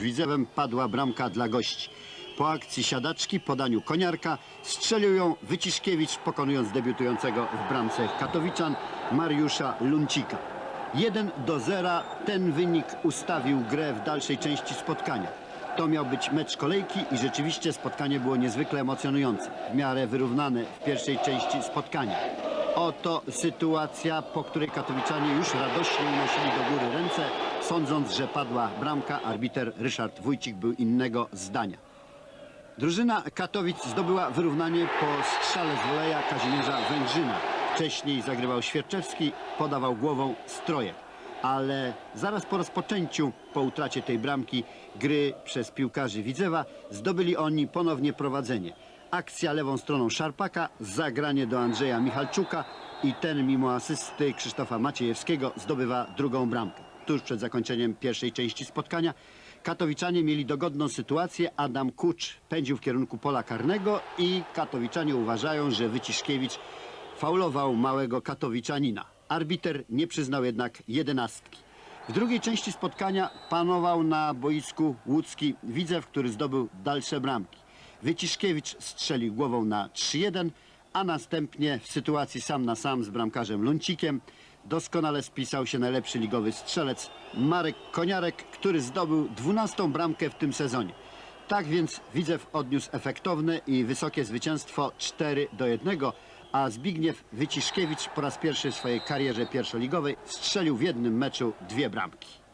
Widzewem padła bramka dla gości. Po akcji siadaczki, podaniu koniarka, strzelił ją Wyciszkiewicz, pokonując debiutującego w bramce Katowiczan Mariusza Luncika. 1 do 0 ten wynik ustawił grę w dalszej części spotkania. To miał być mecz kolejki i rzeczywiście spotkanie było niezwykle emocjonujące. W miarę wyrównane w pierwszej części spotkania. Oto sytuacja, po której katowiczanie już radośnie unosili do góry ręce, sądząc, że padła bramka. Arbiter Ryszard Wójcik był innego zdania. Drużyna Katowic zdobyła wyrównanie po strzale z woleja Kazimierza Węgrzyna. Wcześniej zagrywał Świerczewski, podawał głową Strojek. Ale zaraz po rozpoczęciu, po utracie tej bramki, gry przez piłkarzy Widzewa, zdobyli oni ponownie prowadzenie. Akcja lewą stroną Szarpaka, zagranie do Andrzeja Michalczuka i ten mimo asysty Krzysztofa Maciejewskiego zdobywa drugą bramkę. Tuż przed zakończeniem pierwszej części spotkania Katowiczanie mieli dogodną sytuację. Adam Kucz pędził w kierunku pola karnego i katowiczanie uważają, że Wyciszkiewicz faulował małego katowiczanina. Arbiter nie przyznał jednak jedenastki. W drugiej części spotkania panował na boisku łódzki Widzew, który zdobył dalsze bramki. Wyciszkiewicz strzelił głową na 3-1, a następnie w sytuacji sam na sam z bramkarzem Luncikiem doskonale spisał się najlepszy ligowy strzelec Marek Koniarek, który zdobył 12 bramkę w tym sezonie. Tak więc Widzew odniósł efektowne i wysokie zwycięstwo 4 do 1, a Zbigniew Wyciszkiewicz po raz pierwszy w swojej karierze pierwszoligowej strzelił w jednym meczu dwie bramki.